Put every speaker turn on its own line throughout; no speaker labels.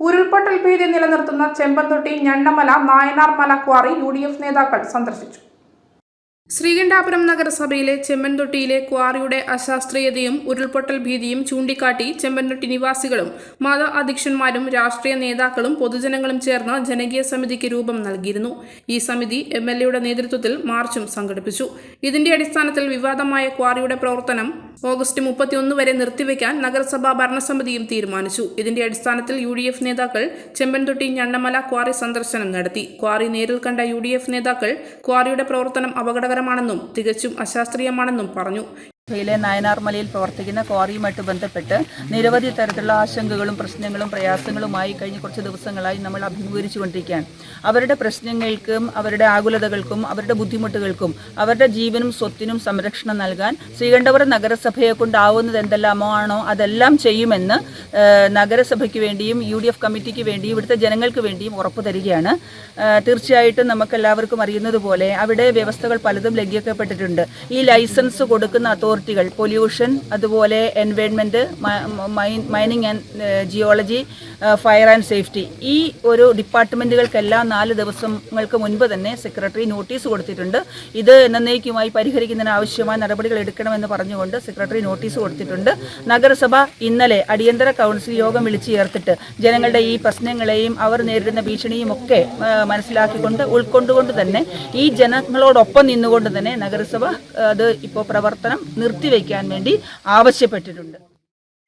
ഉരുൾപൊട്ടൽ ഭീതി നിലനിർത്തുന്ന Chempanthotti Njannamala Nayanarmala quarry U D F നേതാക്കൾ സന്ദർശിച്ചു. ശ്രീകണ്ഠാപുരം നഗരസഭയിലെ ചെമ്മൻതൊട്ടിയിലെ ക്വാറിയുടെ അശാസ്ത്രീയതയും ഉരുൾപൊട്ടൽ ഭീതിയും ചൂണ്ടിക്കാട്ടി ചെമ്മൻതൊട്ടി നിവാസികളും മത അധ്യക്ഷന്മാരും രാഷ്ട്രീയ നേതാക്കളും പൊതുജനങ്ങളും ചേർന്ന് ജനകീയ സമിതിക്ക് രൂപം നൽകിയിരുന്നു. ഈ സമിതി എം എൽ എയുടെ നേതൃത്വത്തിൽ മാർച്ചും സംഘടിപ്പിച്ചു. ഇതിന്റെ അടിസ്ഥാനത്തിൽ വിവാദമായ ക്വാറിയുടെ പ്രവർത്തനം ഓഗസ്റ്റ് മുപ്പത്തിയൊന്ന് വരെ നിർത്തിവെക്കാൻ നഗരസഭാ ഭരണസമിതിയും തീരുമാനിച്ചു. ഇതിന്റെ അടിസ്ഥാനത്തിൽ യു ഡി എഫ് നേതാക്കൾ ചെമ്പൻതൊട്ടി ഞണ്ണമല ക്വാറി സന്ദർശനം നടത്തി. ക്വാറി നേരിൽ കണ്ട യു ഡി എഫ് നേതാക്കൾ ക്വാറിയുടെ പ്രവർത്തനം അപകടകരമാണെന്നും തികച്ചും അശാസ്ത്രീയമാണെന്നും പറഞ്ഞു.
യിലെ നായനാർമലയിൽ പ്രവർത്തിക്കുന്ന ക്വാറിയുമായിട്ട് ബന്ധപ്പെട്ട് നിരവധി തരത്തിലുള്ള ആശങ്കകളും പ്രശ്നങ്ങളും പ്രയാസങ്ങളുമായി കഴിഞ്ഞ കുറച്ച് ദിവസങ്ങളായി നമ്മൾ അഭിമുഖീകരിച്ചു കൊണ്ടിരിക്കുകയാണ് അവരുടെ പ്രശ്നങ്ങൾക്കും അവരുടെ ആകുലതകൾക്കും അവരുടെ ബുദ്ധിമുട്ടുകൾക്കും അവരുടെ ജീവനും സ്വത്തിനും സംരക്ഷണം നൽകാൻ ശ്രീകണ്ഠപുരം നഗരസഭയെ കൊണ്ടാവുന്നത് എന്തെല്ലാമോ ആണോ അതെല്ലാം ചെയ്യുമെന്ന് നഗരസഭയ്ക്ക് വേണ്ടിയും യു ഡി എഫ് കമ്മിറ്റിക്ക് വേണ്ടിയും ഇവിടുത്തെ ജനങ്ങൾക്ക് വേണ്ടിയും ഉറപ്പു തരികയാണ്. തീർച്ചയായിട്ടും നമുക്ക് എല്ലാവർക്കും അറിയുന്നത് പോലെ അവിടെ വ്യവസ്ഥകൾ പലതും ലംഘിക്കപ്പെട്ടിട്ടുണ്ട്. ഈ ലൈസൻസ് കൊടുക്കുന്ന അതോറിറ്റികൾ പൊല്യൂഷൻ അതുപോലെ environment mining and geology fire and safety ഈ ഒരു ഡിപ്പാർട്ട്മെന്റുകൾക്കെല്ലാം നാല് ദിവസങ്ങൾക്ക് മുൻപ് തന്നെ സെക്രട്ടറി നോട്ടീസ് കൊടുത്തിട്ടുണ്ട്. ഇത് എന്നേക്കുമായി പരിഹരിക്കുന്നതിന് ആവശ്യമായ നടപടികൾ എടുക്കണമെന്ന് പറഞ്ഞുകൊണ്ട് സെക്രട്ടറി നോട്ടീസ് കൊടുത്തിട്ടുണ്ട്. നഗരസഭ ഇന്നലെ അടിയന്തര കൗൺസിൽ യോഗം വിളിച്ചു ചേർത്തിട്ട് ജനങ്ങളുടെ ഈ പ്രശ്നങ്ങളെയും അവർ നേരിടുന്ന ഭീഷണിയും ഒക്കെ മനസ്സിലാക്കിക്കൊണ്ട് ഉൾക്കൊണ്ടുകൊണ്ട് തന്നെ ഈ ജനങ്ങളോടൊപ്പം നിന്നുകൊണ്ട് തന്നെ നഗരസഭ അത് ഇപ്പോൾ പ്രവർത്തനം നിർത്തിവെക്കാൻ വേണ്ടി ആവശ്യപ്പെട്ടിട്ടുണ്ട്.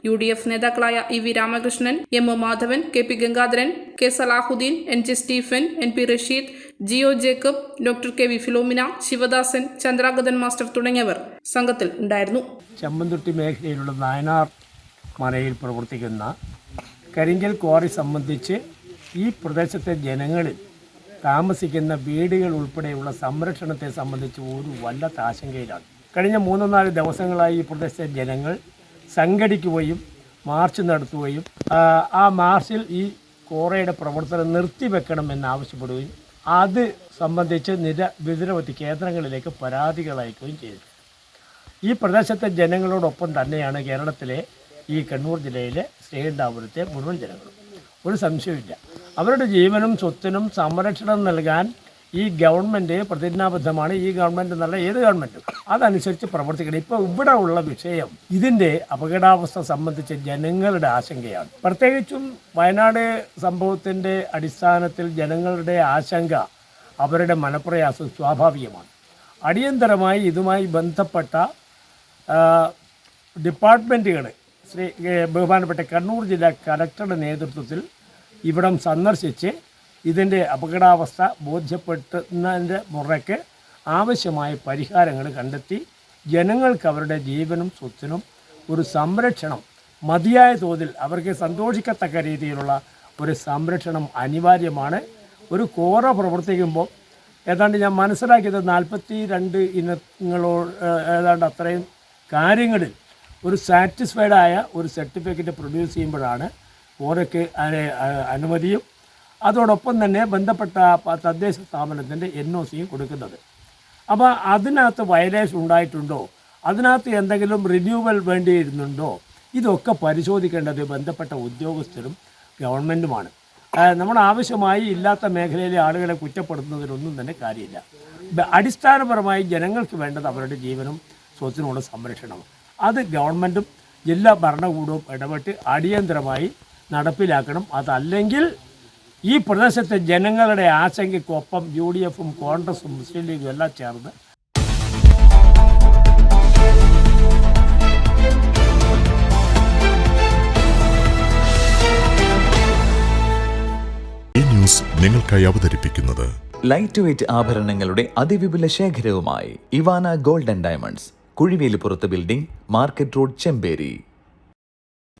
യു ഡി എഫ് നേതാക്കളായ E V Ramakrishnan M O Madhavan K P Gangadharan K Salahuddin N J Stephen N P Rasheed Jiyo Jacob doctor K V Philomina Sivadasan Chandragathan master തുടങ്ങിയവർ സംഘത്തിൽ ഉണ്ടായിരുന്നു.
ചമ്മന്തുട്ടി മേഖലയിലുള്ള നായനാർ മലയിൽ പ്രവർത്തിക്കുന്ന കരിങ്കൽ ക്വാറി സംബന്ധിച്ച് ഈ പ്രദേശത്തെ ജനങ്ങളിൽ താമസിക്കുന്ന വീടുകൾ ഉൾപ്പെടെയുള്ള സംരക്ഷണത്തെ സംബന്ധിച്ച് ഒരു വല്ലാത്ത ആശങ്കയിലാണ്. കഴിഞ്ഞ മൂന്നോ നാല് ദിവസങ്ങളായി ഈ പ്രദേശത്തെ ജനങ്ങൾ സംഘടിക്കുകയും മാർച്ച് നടത്തുകയും ആ, മാർച്ചിൽ ഈ കോറയുടെ പ്രവർത്തനം നിർത്തിവെക്കണമെന്ന് ആവശ്യപ്പെടുകയും അത് സംബന്ധിച്ച് നിര നിരവധി കേന്ദ്രങ്ങളിലേക്ക് പരാതികൾ അയക്കുകയും ചെയ്തു. ഈ പ്രദേശത്തെ ജനങ്ങളോടൊപ്പം തന്നെയാണ് കേരളത്തിലെ ഈ കണ്ണൂർ ജില്ലയിലെ ശ്രീകണ്ഠാപുരത്തെ മുഴുവൻ ജനങ്ങളും. ഒരു സംശയമില്ല അവരുടെ ജീവനും സ്വത്തിനും സംരക്ഷണം നൽകാൻ ഈ ഗവൺമെന്റ് പ്രതിജ്ഞാബദ്ധമാണ് ഈ ഗവൺമെന്റ് എന്നല്ല ഏത് ഗവൺമെന്റും അതനുസരിച്ച് പ്രവർത്തിക്കണം. ഇപ്പോൾ ഇവിടെ ഉള്ള വിഷയം ഇതിന്റെ അപകടാവസ്ഥ സംബന്ധിച്ച് ജനങ്ങളുടെ ആശങ്കയാണ്. പ്രത്യേകിച്ചും വയനാട് സംഭവത്തിന്റെ അടിസ്ഥാനത്തിൽ ജനങ്ങളുടെ ആശങ്ക അവരുടെ മനപ്രയാസം സ്വാഭാവികമാണ്. അടിയന്തരമായി ഇതുമായി ബന്ധപ്പെട്ട ഡിപ്പാർട്ട്മെന്റുകൾ ശ്രീ ബഹുമാനപ്പെട്ട കണ്ണൂർ ജില്ലാ കലക്ടറുടെ നേതൃത്വത്തിൽ ഇവിടം സന്ദർശിച്ച് ഇതിന്റെ അപകടാവസ്ഥ ബോധ്യപ്പെടുത്തുന്നതിന്റെ മുറയ്ക്ക് ആവശ്യമായ പരിഹാരങ്ങൾ കണ്ടെത്തി ജനങ്ങൾക്ക് അവരുടെ ജീവനും സ്വത്തിനും ഒരു സംരക്ഷണം മതിയായ തോതിൽ അവർക്ക് സന്തോഷിക്കത്തക്ക രീതിയിലുള്ള ഒരു സംരക്ഷണം അനിവാര്യമാണ്. ഒരു കോറ പ്രവർത്തിക്കുമ്പോൾ ഏതാണ്ട് ഞാൻ മനസ്സിലാക്കിയത് നാൽപ്പത്തി രണ്ട് ഇനങ്ങളോ ഏതാണ്ട് അത്രയും കാര്യങ്ങളിൽ ഒരു സാറ്റിസ്ഫൈഡായ ഒരു സർട്ടിഫിക്കറ്റ് പ്രൊഡ്യൂസ് ചെയ്യുമ്പോഴാണ് ഓരൊക്കെ അനുമതിയും അതോടൊപ്പം തന്നെ ബന്ധപ്പെട്ട തദ്ദേശ സ്ഥാപനത്തിന്റെ എൻ ഒ സിയും കൊടുക്കുന്നത്. അപ്പോൾ അതിനകത്ത് വയലേഷൻ ഉണ്ടായിട്ടുണ്ടോ? അതിനകത്ത് എന്തെങ്കിലും റിന്യൂവൽ വേണ്ടിയിരുന്നുണ്ടോ? ഇതൊക്കെ പരിശോധിക്കേണ്ടത് ബന്ധപ്പെട്ട ഉദ്യോഗസ്ഥരും ഗവൺമെന്റുമാണ് നമ്മൾ ആവശ്യമായി ഇല്ലാത്ത മേഖലയിലെ ആളുകളെ കുറ്റപ്പെടുത്തുന്നതിലൊന്നും തന്നെ കാര്യമില്ല. അടിസ്ഥാനപരമായി ജനങ്ങൾക്ക് വേണ്ടത് അവരുടെ ജീവനും സ്വത്തിനുള്ള സംരക്ഷണം അത് ഗവൺമെന്റും ജില്ലാ ഭരണകൂടവും ഇടപെട്ട് അടിയന്തരമായി നടപ്പിലാക്കണം. അതല്ലെങ്കിൽ ഈ പ്രദേശത്തെ ജനങ്ങളുടെ ആശങ്കയ്ക്കൊപ്പം യു ഡി എഫും കോൺഗ്രസും മുസ്ലിം ലീഗും എല്ലാം ചേർന്ന്
ഈ ന്യൂസ് നിങ്ങൾക്കായി അവതരിപ്പിക്കുന്നത്
ലൈറ്റ് വെയ്റ്റ് ആഭരണങ്ങളുടെ അതിവിപുല ശേഖരവുമായി Ivana golden diamonds കുഴിവേലിപ്പുറത്ത് building market road Chemperi.